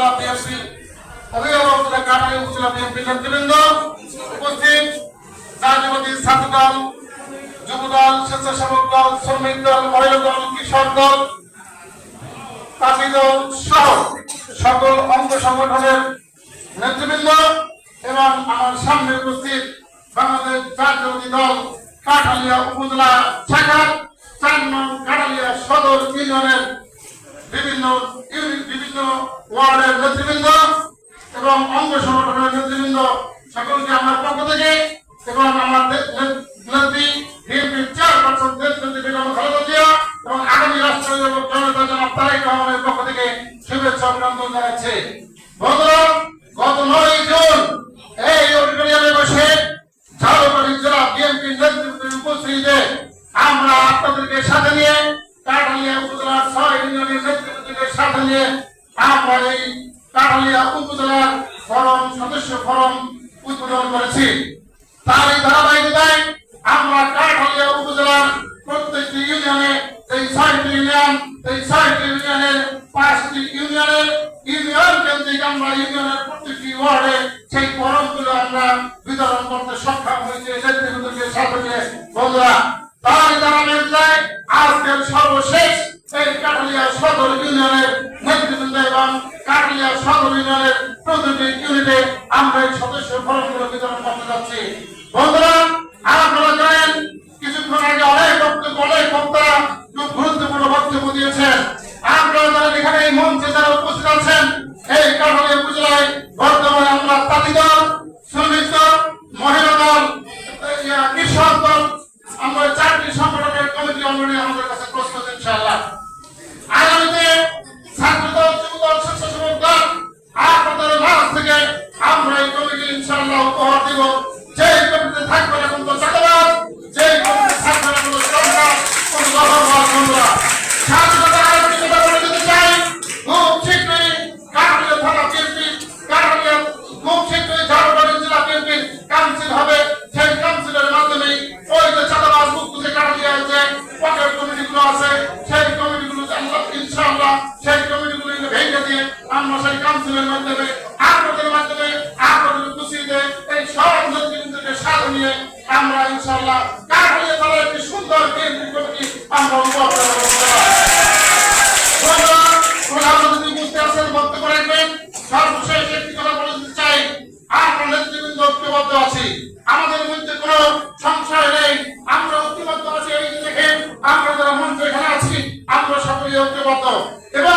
উপজেলা বিএনপি অভিভাবক কাঠালিয়া উপজেলা বিএনপি নেতৃবৃন্দ উপস্থিত। রাজনীতি ছাত্রদল, যুবদল, স্বেচ্ছাসেবক দল, শ্রমিক দল, মহিলা দল, কৃষক দল তাঁতি দল সহ সকল অঙ্গ সংগঠনের নেতৃবৃন্দ এবং আমার সামনে উপস্থিত বাংলাদেশ জাতীয়বাদী দল, কাঠালিয়া উপজেলা শাখা, চার নং কাঠালিয়া সদর ইউনিয়নের বিভিন্ন বিভিন্ন ওয়ার্ডের নেতৃবৃন্দ এবং অঙ্গ সংগঠনের নেতৃবৃন্দ সকলকে আমার পক্ষ থেকে এবং আমার নেত্রী এই কাঠালিয়া উপজেলার ফরম, সদস্য ফরম উদ্বোধন করেছি। তারই ধারাবাহিকতায় আমরা কাঠালিয়া উপজেলার প্রত্যেকটি ইউনিয়নে এই ছয়টি ইউনিয়ন এই ছয়টি ইউনিয়নের পাঁচটি ইউনিয়নের ইউনিয়ন কেন্দ্রিক আমরা ইউনিয়নের প্রত্যেকটি ওয়ার্ডে সেই ফরমগুলো আমরা বিতরণ করতে সক্ষম হয়েছে। নেতৃবৃন্দকে সাথে বন্ধুরা, তারই ধারাবাহিকতায় আজকের সর্বশেষ এই কাটলিয়া সদর ইউনিয়নের নেতৃবৃন্দ এবং কাটলিয়া সদর ইউনিয়নের প্রতিটি ইউনিটে আমরা এই সদস্য ফলগুলো বিতরণ করতে যাচ্ছি। বন্ধুরা, আর আপনারা জানেন, কিছুক্ষণ আগে অনেক বক্তব্য, অনেক বক্তারা খুব গুরুত্বপূর্ণ বক্তব্য দিয়েছেন। আপনারা জানেন, এখানে এই মঞ্চে যারা উপস্থিত আছেন, এই কাটলিয়া উপজেলায় বর্তমানে আমরা তাঁতি দল শ্রমিক দল, মহিলা দল কৃষক দল, আমরা চারটি সংগঠনের কমিটি অঙ্গনে আমাদের কাছে প্রস্তুত, ইনশাআল্লাহ। থাকব, যেই কমিটিতে থাকবে না কোনো চাকরাত যেই কমিটিতে থাকবে না কোনো সন্ত্রাস কোনো দলবাদ বন্ধুরা কাউন্সিলের মাধ্যমে আন্দোলনের মাধ্যমে আন্দোলনের খুশিতে এই সব নেতৃত্বকে সাথে নিয়ে আমরা ইনশাল্লাহ কার হয়ে একটি সুন্দর কমিটি আমরা বলতে চাই, আমরা আমাদের কোনো নেই। আমরা আছি যারা মঞ্চ এখানে আছি, আমরা সকলে ঐক্যবদ্ধ। এবং